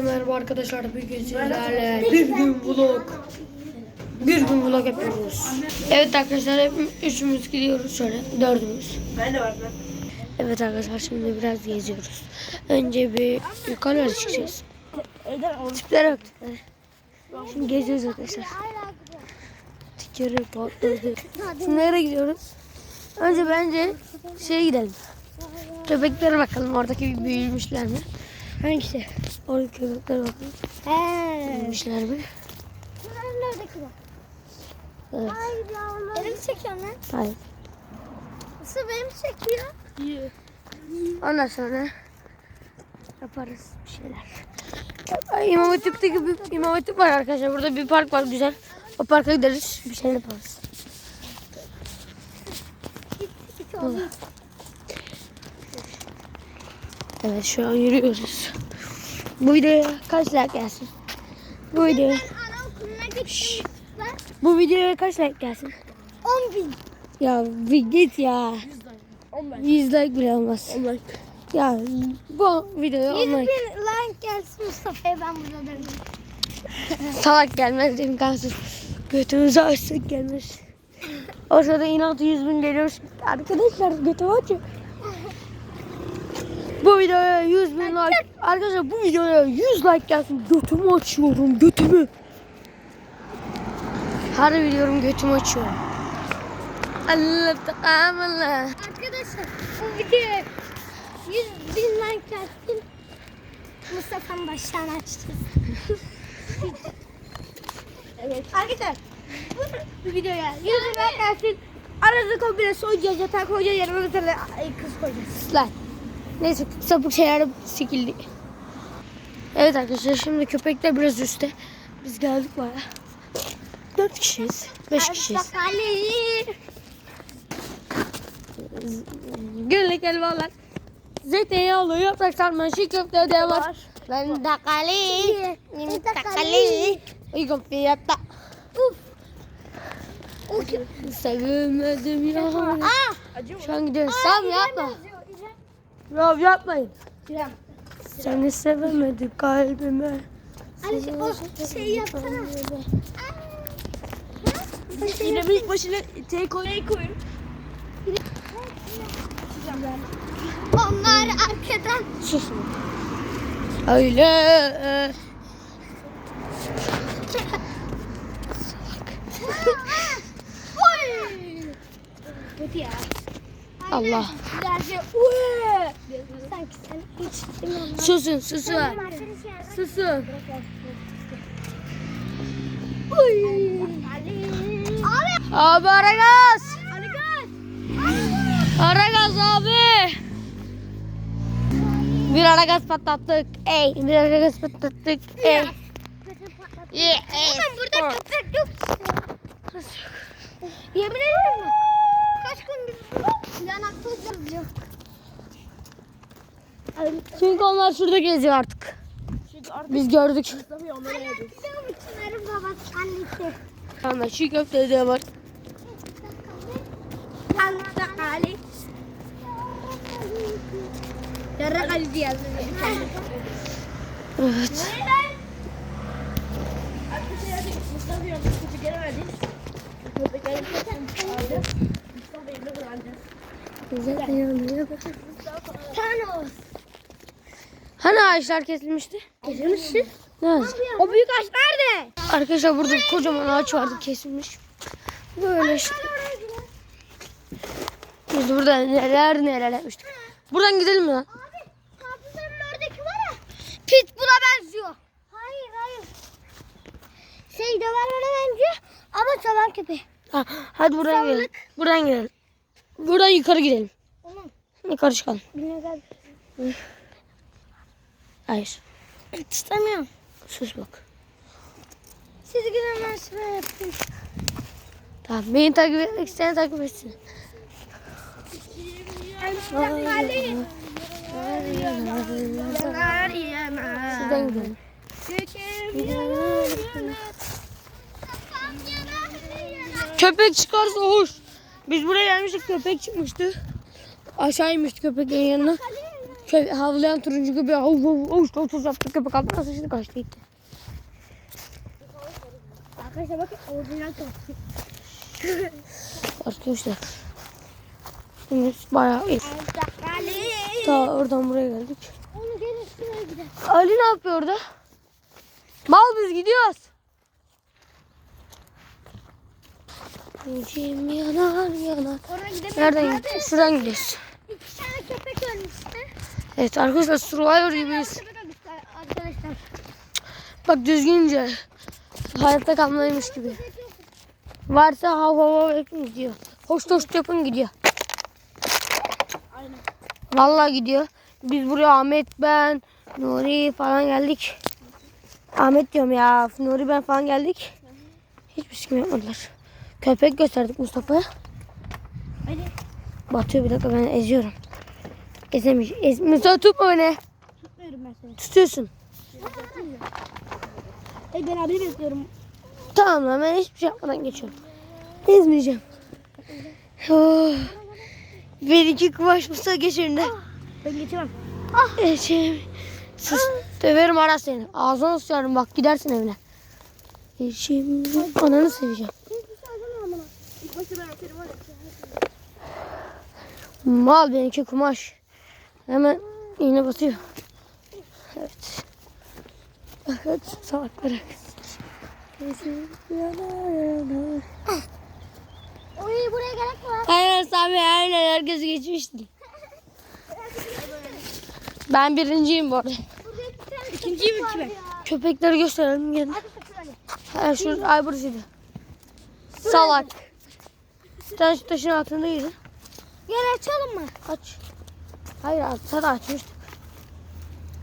Merhaba arkadaşlar bugün sizlerle bir gün vlog bir gün vlog yapıyoruz. Evet arkadaşlar hep üçümüz gidiyoruz şöyle dördümüz. Ben de vardım. Evet arkadaşlar şimdi biraz geziyoruz. Önce bir yukarılara çıkacağız. Tiplere bak tiplere. Şimdi geziyoruz arkadaşlar. Tikeri patladı. Şimdi nereye gidiyoruz? Önce bence şeye gidelim. Köpeklere bakalım oradaki büyümüşler mi? Hangisi? Oradaki köpeklere bakalım. He. Büyümüşler mi? Neredeki bak. Evet. Hayır ya onlar. Benim çekiyor lan. Hayır. Nasıl benim çekiyor? Ondan sonra yaparız bir şeyler. Ay, İmam Hatip'teki bir İmam Hatip var arkadaşlar. Burada bir park var güzel. O parka gideriz. Bir şeyler yaparız. Evet şu an yürüyoruz. Bu videoya kaç like gelsin? Bu video Anaokuluna gittim. Ben bu videoya kaç like gelsin? 10 bin. Ya bir git ya. 10 ben. 100 like bile olmaz. 10 like. Ya bu videoya 100 10 bin like. like gelsin Mustafa'ya ben burada derim. Salak gelmez imkansız. Götümüzü açsak gelmez. O sırada inat 100 bin geliyor. Arkadaşlar götümü açıyor. Bu videoya 100 bin like. Arkadaşlar bu videoya 100 like gelsin. Götümü açıyorum götümü. Harbi biliyorum götümü açıyorum. Allah Allah. Arkadaşlar bu videoya 100 bin like gelsin. Mustafa'nın başlarını açacağız. Evet. Arkadaşlar bu, videoya 100 bin like gelsin. Arada komple soyacağız, yatak koyacağız, ay, kız koyacağız. Lan. Neyse sapık şeyler sikildi. Evet arkadaşlar şimdi köpekler biraz üstte. Biz geldik baya. Dört kişiyiz. Beş kişiyiz. Günlük elmalar. Zeytinyağlı yaprak sarma, şi köfte de var. Ben de kali. Takali. Uygun fiyatta. Uf. Sevemedim ya. Şu an gidiyoruz. Tamam yapma. Ya yapmayın. İrem. Seni sevemedi kalbime. Ali o şey yapsana. Yine bir ilk başına T koy. T koyun. Onlar arkadan. Sus. Öyle. Oy. Kötü ya. Allah. Sanki sen hiç. Susun susun. Susun. Abi. Abi Aragaz. Aragaz abi. Bir Aragaz patlattık. Ey. Bir Aragaz patlattık. Ey. Ey. Oğlum burada köpek yok. Yemin ederim mi? Kaç gündür yanakta yazıyor. Çünkü onlar şurada geziyor artık. Çünkü artık Biz gördük. Hala biliyor musun Çınar'ın babası annesi? Tamam çiğ köfte de var. Yanında Ali. Yarrak Ali diye yazıyor. Evet. Mustafa'yı aldı. Bırakacağız. Thanos. Hani ağaçlar kesilmişti? Kesilmişsin. Evet. O büyük ağaç nerede? Arkadaşlar burada kocaman ağaç vardı kesilmiş. Böyle işte. Biz burada neler neler yapmıştık. Buradan gidelim mi lan? Abi hafızanın oradaki var ya. Pitbull'a benziyor. Hayır hayır. Şey Doberman'a benziyor ama çalan köpeği. Ha, hadi buradan gidelim. Buradan gidelim. Buradan yukarı gidelim. Oğlum Yukarı çıkalım. Hayır. İstemiyorum. Sus bak. Siz gidin ben şuraya yapayım. Tamam beni takip etmek isteyen takip etsin. Şuradan gidelim. Köpek çıkarsa hoş. Biz buraya gelmiştik köpek çıkmıştı. Aşağı inmişti köpeklerin yanına. köy, havlayan turuncu gibi hav hav hav hav hav yaptı köpek altına sıçtı kaçtı gitti. Arkadaşlar bakın orijinal köpek. Arkadaşlar. Şimdi bayağı iyi. Ta oradan buraya geldik. Ali ne yapıyor orada? Mal biz gidiyoruz. İçim yanar yanar. Nereden gidiyoruz? Şuradan gidiyoruz. İki tane köpek ölmüştü. Evet arkadaşlar Survivor gibiyiz. Arkadaşlar. Bak düzgünce. Hayatta kalmalıymış gibi. Varsa hav hav hav gidiyor. Hoş hoş yapın gidiyor. Aynen. Vallahi gidiyor. Biz buraya Ahmet ben, Nuri falan geldik. Ahmet diyorum ya. Nuri ben falan geldik. Hiçbir şey yapmadılar. Köpek gösterdik Mustafa'ya. Hadi. Batıyor bir dakika ben eziyorum. Ezemiş. Ez Mustafa tutma beni. Tutmuyorum ben seni. Tutuyorsun. Hey ben abi bekliyorum. Tamam lan ben hiçbir şey yapmadan geçiyorum. Ezmeyeceğim. Oh. Bir iki kumaş Mustafa geç önüne. Ben geçemem. Eşeğim. Sus. Döverim ara seni. Ağzına sıçarım bak gidersin evine. Eşeğim. Ananı seveceğim. İlk başta ben atarım var ya. Mal benimki kumaş. Hemen iğne batıyor. Evet. Evet salak bırak. Oraya buraya gerek var. Aynen Sami aynen herkes geçmişti. Ben birinciyim bu arada. Burada iki tane İkinciyi mi köpek kime? var ya. Köpekleri gösterelim gel. Hadi şuraya. Ha şu ay burasıydı. Salak. Şu taşın altındaydı. Gel açalım mı? Aç. Hayır altta da açmıştık.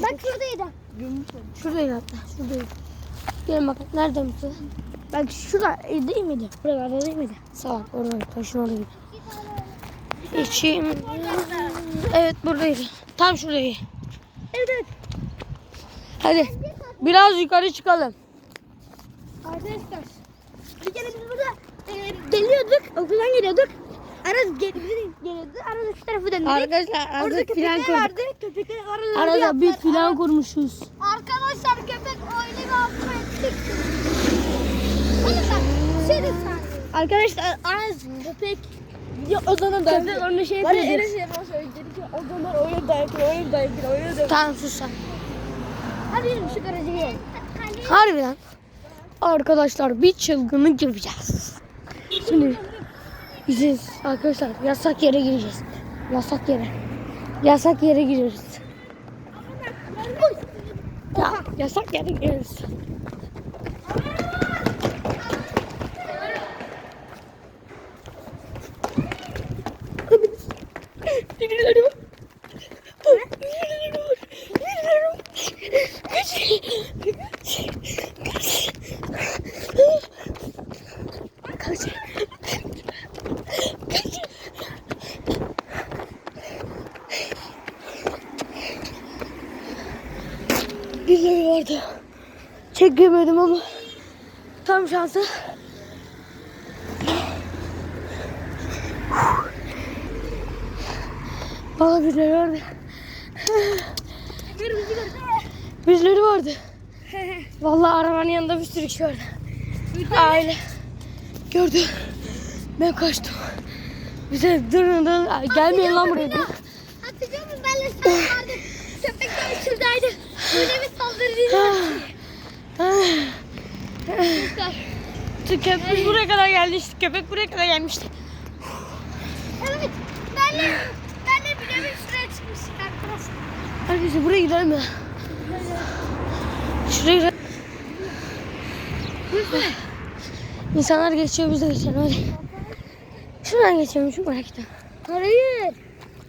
Bak şuradaydı. Şuradaydı hatta. Şuradaydı. Gelin bakın. Nerede mısın? Bak şurada e, değil miydi? Buralarda değil miydi? Salak orada taşın oradaydı. İçim. Evet buradaydı. Tam şuradaydı. Evet evet. Hadi. Biraz yukarı çıkalım. Arkadaşlar. Bir kere biz burada e, geliyorduk. Okuldan geliyorduk. Aras gel, geliyordu. Aras şu tarafı döndük. Arkadaşlar Orada arada köpekler kurduk. vardı. Köpekler aralarında Arada yaptılar. bir plan kurmuşuz. Arkadaşlar köpek öyle bir hafta ettik. Hadi bak. Şey de. Arkadaşlar Aras köpek ya o zaman dayak Köpek onu şey Var ya yapıyordu. Enes yapma söyledi. Dedi ki o zaman öyle dayak yiyor, öyle dayak yiyor, öyle dayak yiyor. Tamam sus sen. Hadi yürü şu garajı gidelim. Harbiden. Arkadaşlar bir çılgınlık yapacağız. Şimdi gideceğiz arkadaşlar yasak yere gireceğiz. Yasak yere. Yasak yere giriyoruz. Ya yasak yere giriyoruz. Birileri var. Birileri var. Birileri var. Kaç. Kaç. Birileri vardı. Çekemedim ama tam şansı. Valla birileri vardı. Birileri vardı. Vallahi arabanın yanında bir sürü kişi vardı. Aile. Gördü. Ben kaçtım. Bize durun durun. Gelmeyin lan buraya. Hatırlıyor musun benle sen vardık. Köpekler şuradaydı. Böyle bir saldırıydı. Köpek buraya kadar geldi işte. Köpek buraya kadar gelmişti. Evet. Benle, benle bile bir şuraya çıkmıştık arkadaşlar. Arkadaşlar buraya gidelim ya. Şuraya gidelim. İnsanlar geçiyor biz de geçelim hadi. Şuradan geçelim şu merak etme. Hayır.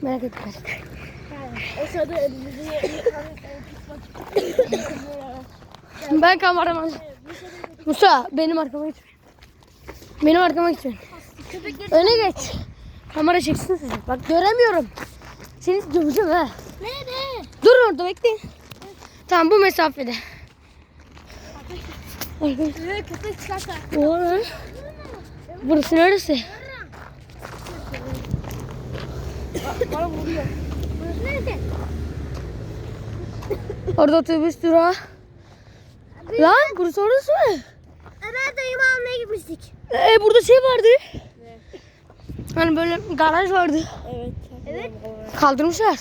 Merak etme. O sırada elimizi Ben kameramanım. Musa benim arkama gitme. Benim arkama. Köpekler Öne geç. Kamera çeksin sizi. Bak göremiyorum. Seni döveceğim ha. nerede? Dur orada bekleyin. Tamam bu mesafede. Oha. Burası neresi? bana vuruyor. Burası nerede? Orada otobüs durağı. Lan burası orası mı? Ömer dayımı almaya gitmiştik. Ee, burada şey vardı. Hani böyle garaj vardı. Evet. Evet. Kaldırmışlar.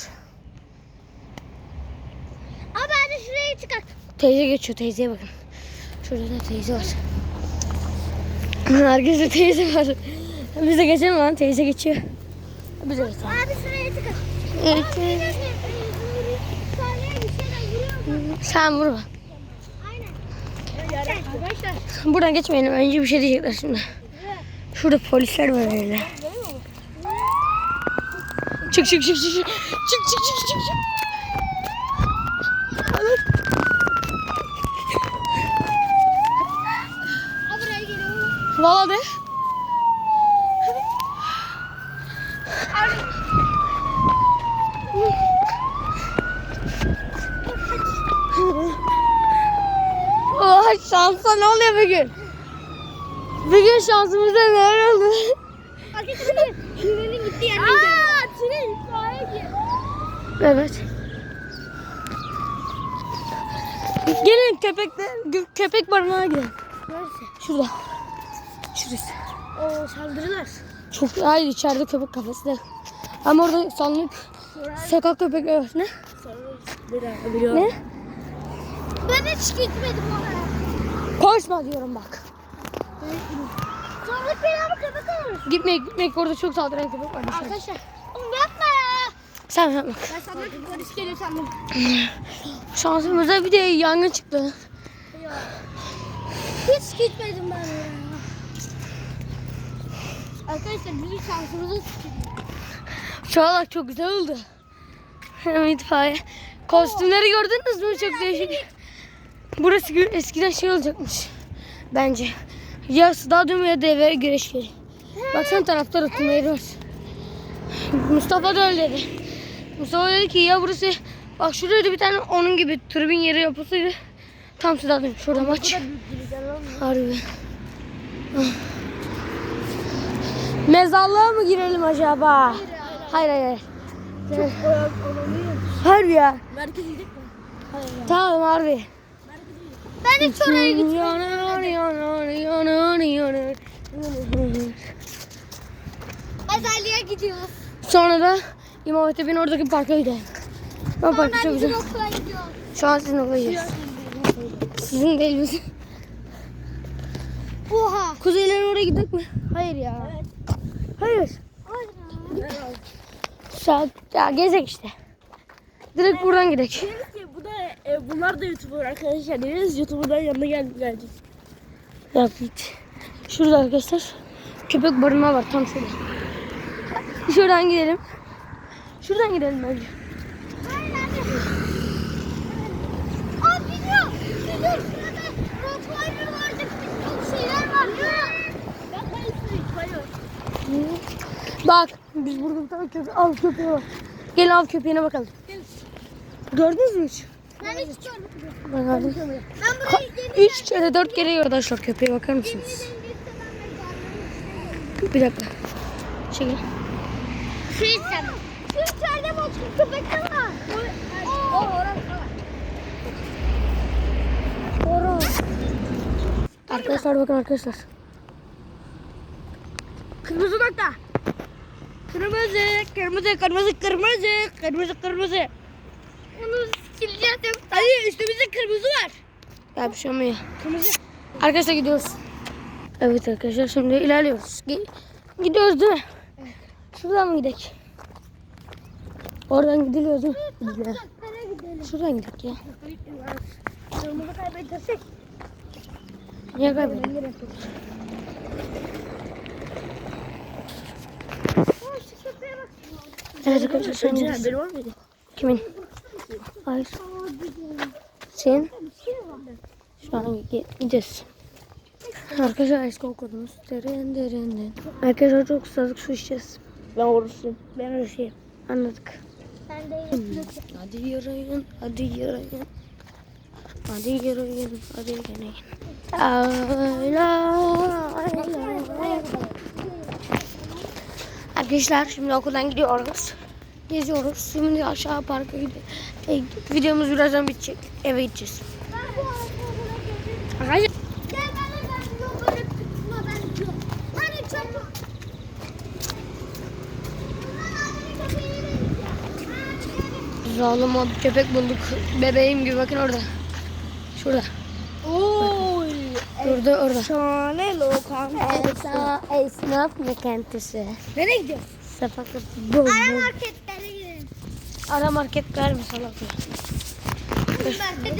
Ama ben de şuraya çıkart. Teyze geçiyor teyzeye bakın. Şurada da teyze var. Herkeste teyze var. Biz de geçelim lan teyze geçiyor. Biz de geçelim. Abi şuraya çıkart. Evet. Vuruyor. Sen vurma. Arkadaşlar. Buradan geçmeyelim. Önce bir şey diyecekler şimdi. Şurada polisler var öyle. Çık çık çık çık. Çık çık çık çık çık. Valla de. Şansa ne oluyor bugün? Bugün şansımıza neler oldu? Arkadaşlar tünelin gitti yani. Aaa tünel itfaiye Evet. Gelin köpekle köpek barınağına gidelim. Neresi? Şurada. Şurası. Oo saldırılar. Çok hayır içeride köpek kafesi de. Ama orada sanlık sokak köpekleri var. Ne? Dakika biliyorum. Ne? Ben hiç gitmedim oraya. Koşma diyorum bak. Sonra ama köpek olur. Gitmek gitmek orada çok saldıran köpek var. Arkadaşlar. Oğlum yapma ya. Sen yapma. Ben sandım polis geliyor sandım. Şansımıza bir de yangın çıktı. Hiç gitmedim ben oraya. Arkadaşlar bizim şansımızı sıkıyor. Çağlak çok güzel oldu. Hem itfaiye. Kostümleri gördünüz mü? Çok değişik. Burası eskiden şey olacakmış. Bence. Ya stadyum ya deve güreş yeri. Baksana taraftar oturma yeri var. Mustafa da öyle dedi. Mustafa dedi ki ya burası bak şurada bir tane onun gibi tribün yeri yapılsaydı tam stadyum. Şurada maç. Harbi. Mezarlığa mı girelim acaba? Hayır hayır. hayır. Harbi ya. Merkez gidecek mi? Tamam harbi. Ben hiç oraya gitmedim. Azali'ye gidiyoruz. Sonra da İmam Hatip'in oradaki parka gidelim. O park çok güzel. okula gidiyoruz. Şu an sizin okula gidiyoruz. Sizin değil bizim. Oha. Kuzeylerin oraya gidelim mi? Hayır ya. Hayır. Saat ya gezek işte. Direkt buradan gidelim. Deriz ki bu da e, bunlar da YouTuber arkadaşlar. Deriz YouTuber'dan yanına gel gelecek. Ya. Şurada arkadaşlar köpek barınma var tam şurada. Şuradan gidelim. Şuradan gidelim bence. Aa gidiyor. Gidiyor. Şurada Rottweiler vardı. Çok şeyler var. Bak ben biz burada bir tane köpek, av köpeği var. Gel av köpeğine bakalım. Gördünüz mü hiç? Ben hiç görmedim. Gördüm. Ben burayı yeni Üç kere dört kere gördü arkadaşlar köpeğe bakar mısınız? Bir dakika. Çekil. Şu içsem. Şu içeride başka köpekler var. O var. Orası. Arkadaşlar bakın arkadaşlar. Kırmızı nokta. Kırmızı, kırmızı, kırmızı, kırmızı, kırmızı, kırmızı. Onu sileceğim. Hadi üstümüzde kırmızı var. Ya bir şey olmuyor. Kırmızı. Arkadaşlar gidiyoruz. Evet arkadaşlar şimdi ilerliyoruz. Gi- gidiyoruz değil mi? Şuradan mı gidelim? Oradan gidiliyor değil mi? Gidelim? Şuradan gidelim ya. Kırmızı kaybedersek. Niye bak. Evet arkadaşlar? Kimin? Hayır. Var. Şu an gi- gidiyoruz. Arkadaşlar eski okulumuz. Derin derin derin. Arkadaşlar çok ısladık su içeceğiz. Ben oruçluyum. Ben oruçluyum. Anladık. Ben de yapıyorum. Hadi yürüyün, hadi yürüyün. Hadi yürüyün, hadi yürüyün. Arkadaşlar şimdi okuldan gidiyoruz. Geziyoruz. Şimdi aşağı parka gidiyoruz. E, videomuz birazdan bitecek. Eve gideceğiz. Hayır. Zalim abi köpek bulduk. Bebeğim gibi bakın orada. Şurada. Oy. Orada orada. Şahane lokanta. Esnaf lokantası. Nereye gidiyorsun? Sefakat bol Ara bol. Ara marketler mi salak ya? Ben de